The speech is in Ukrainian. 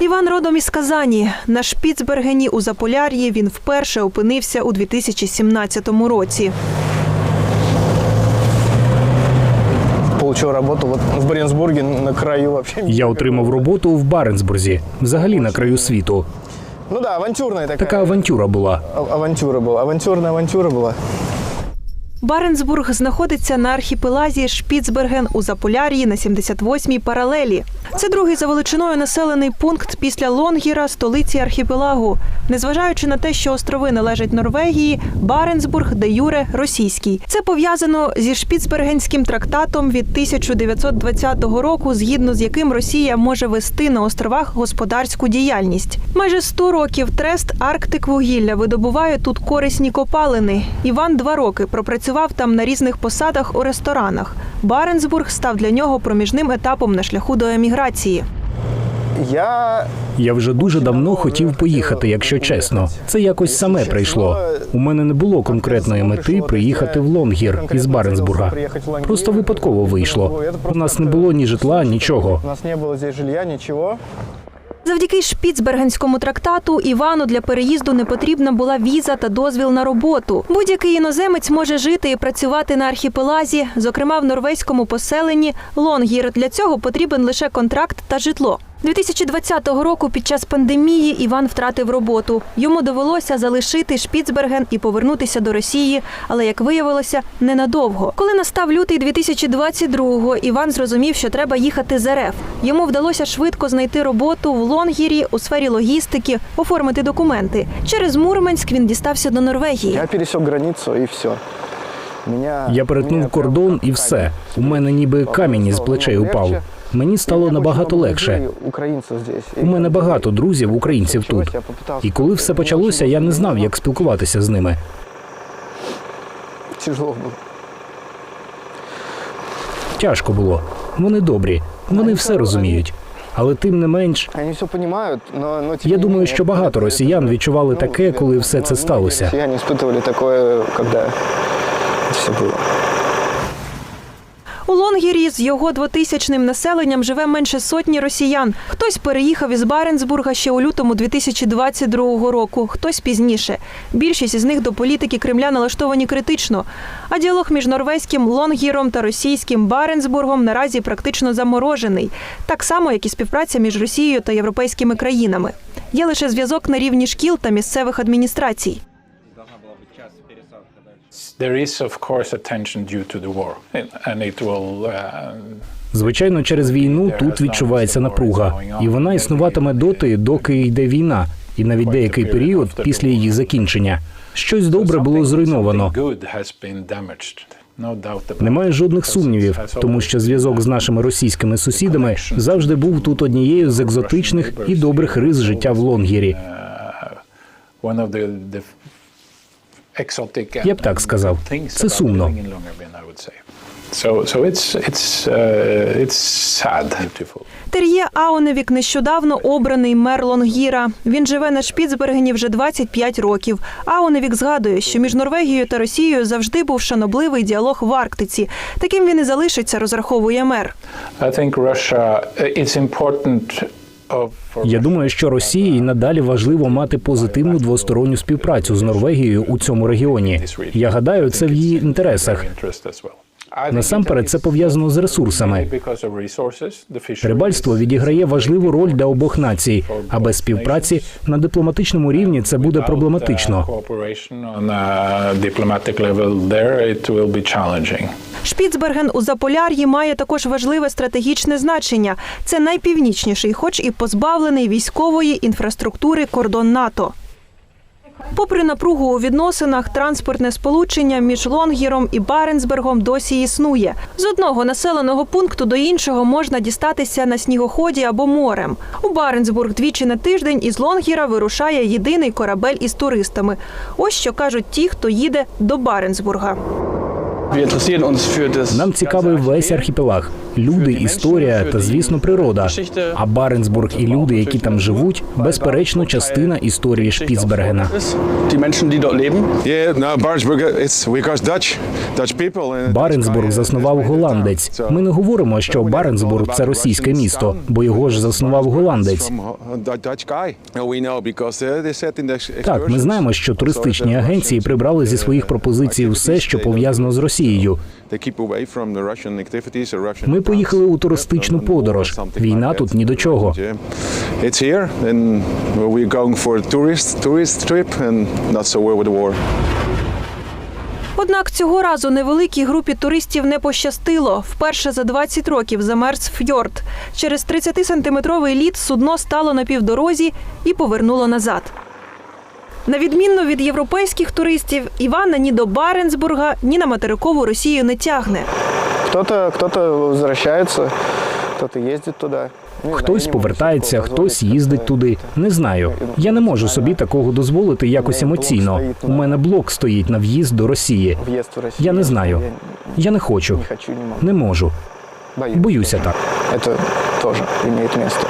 Іван родом із Казані. На Шпіцбергені у Заполяр'ї він вперше опинився у 2017 році. Получил работу вот в Баренцбурге на краю вообще. Я отримав роботу в Баренцбурзі, взагалі на краю світу. Ну да, авантюрная такая. Така авантюра була. Авантюра была. Авантюрная авантюра была. Баренцбург знаходиться на архіпелазі Шпіцберген у Заполяр'ї на 78-й паралелі. Це другий за величиною населений пункт після Лонгіра, столиці архіпелагу. Незважаючи на те, що острови належать Норвегії, Баренцбург де юре російський. Це пов'язано зі Шпіцбергенським трактатом від 1920 року, згідно з яким Росія може вести на островах господарську діяльність. Майже 100 років трест Арктик вугілля видобуває тут корисні копалини. Іван два роки пропрацював там на різних посадах у ресторанах. Баренцбург став для нього проміжним етапом на шляху до еміграції. Я Я вже дуже давно хотів поїхати, якщо чесно. Це якось саме прийшло. У мене не було конкретної мети приїхати в Лонгір із Баренцбурга. Просто випадково вийшло. У нас не було ні житла, нічого. У нас не было здесь жилья, ничего. Завдяки Шпіцбергенському трактату Івану для переїзду не потрібна була віза та дозвіл на роботу. Будь-який іноземець може жити і працювати на архіпелазі, зокрема в норвезькому поселенні Лонгір. Для цього потрібен лише контракт та житло. 2020 року під час пандемії Іван втратив роботу. Йому довелося залишити Шпіцберген і повернутися до Росії, але як виявилося, ненадовго. Коли настав лютий 2022-го, Іван зрозумів, що треба їхати з РФ. Йому вдалося швидко знайти роботу в Лонгірі у сфері логістики, оформити документи. Через Мурманськ він дістався до Норвегії. Я пересек границу и все. Я перетнув кордон і все. У мене ніби камінь із плечей упав Мені стало набагато легше. Українців здесь. У мене багато друзів, українців тут. І коли все почалося, я не знав, як спілкуватися з ними. Тяжело було. Тяжко було. Вони добрі, вони все розуміють. Але тим не менш, Они все понимают, но, но тем я не думаю, менее, що багато это- росіян відчували ну, таке, коли все це многие сталося. Россияне испытывали такое, когда все было. У Лонгірі з його двотисячним населенням живе менше сотні росіян. Хтось переїхав із Баренцбурга ще у лютому 2022 року, хтось пізніше. Більшість із них до політики Кремля налаштовані критично. А діалог між норвезьким Лонгіром та російським Баренцбургом наразі практично заморожений, так само як і співпраця між Росією та європейськими країнами. Є лише зв'язок на рівні шкіл та місцевих адміністрацій. There is, of course, a tension due to the war, and it will. Uh, Звичайно, через війну тут відчувається напруга, і вона існуватиме доти, доки йде війна, і навіть деякий період після її закінчення. Щось добре було зруйновано. Немає жодних сумнівів, тому що зв'язок з нашими російськими сусідами завжди був тут однією з екзотичних і добрих рис життя в Лонгірі. One of the, the exotic Я б так сказав. Це сумно. uh. Тер'є Ауневік нещодавно обраний мер Лонгіра. Він живе на Шпіцбергені вже 25 років. Ауневік згадує, що між Норвегією та Росією завжди був шанобливий діалог в Арктиці. Таким він і залишиться, розраховує мер. I think Russia. uh, It's important. Я думаю, що Росії надалі важливо мати позитивну двосторонню співпрацю з Норвегією у цьому регіоні. Я гадаю, це в її інтересах. Насамперед, це пов'язано з ресурсами. Рибальство відіграє важливу роль для обох націй, а без співпраці на дипломатичному рівні це буде проблематично. Шпіцберген у Заполяр'ї має також важливе стратегічне значення. Це найпівнічніший, хоч і позбавлений військової інфраструктури кордон НАТО. Попри напругу у відносинах, транспортне сполучення між Лонгіром і Баренцбергом досі існує. З одного населеного пункту до іншого можна дістатися на снігоході або морем. У Баренцбург двічі на тиждень із Лонгіра вирушає єдиний корабель із туристами. Ось що кажуть ті, хто їде до Баренцбурга. Нам цікавий весь архіпелаг. Люди, історія та, звісно, природа. А Баренцбург і люди, які там живуть, безперечно, частина історії Шпіцбергена. Баренцбург заснував голландець. Ми не говоримо, що Баренцбург це російське місто, бо його ж заснував голландець. Uh, uh, Так, ми знаємо, що туристичні агенції прибрали зі uh, своїх пропозицій все, що пов'язано з Росією. Ми. Поїхали у туристичну подорож. Війна тут ні до чого. Однак цього разу невеликій групі туристів не пощастило. Вперше за 20 років замерз фьорд. Через 30-сантиметровий лід судно стало на півдорозі і повернуло назад. На відмінно від європейських туристів, Івана ні до Баренцбурга, ні на материкову Росію не тягне Кто-то кто возвращается, кто-то ездит туда. Не знаю, я Хтось не могу повертається, себе такого хтось позволить, їздить как-то туди. это. Не знаю. Я не можу собі такого дозволити якось емоційно. У мене блок стоїть на в'їзд до Росії. Въезд в Россию. Я не знаю. Я не хочу, Не хочу, не могу. не можу. Боюсь. Боюся так. Это тоже имеет место.